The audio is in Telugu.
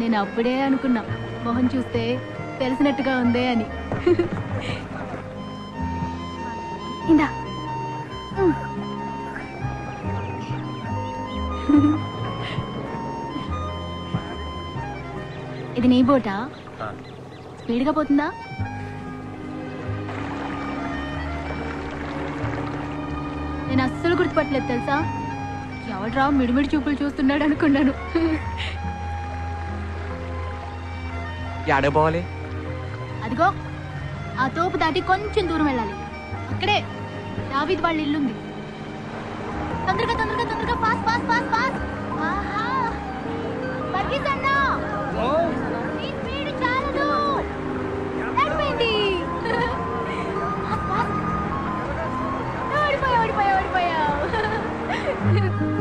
నేను అప్పుడే అనుకున్నా. మొహం చూస్తే తెలిసినట్టుగా ఉందే అని. ఇందా. ఇది నీ బోటా? స్పీడ్గా పోతుందా? నేను అస్సలు గుర్తుపట్టలేదు తెలుసా? ఎవడ్రా మిడిమిడి చూపులు చూస్తున్నాడు అనుకున్నాను. యాడే పోవాలి? అదిగో ఆ తోపు దాటి కొంచెం దూరం వెళ్ళాలి. అక్కడే దావిద్ వాళ్ళ ఇల్లుంది. తొందరగా తొందరగా తొందరగా పాస్ పాస్ పాస్ పాస్ ఆహా! వర్గీస్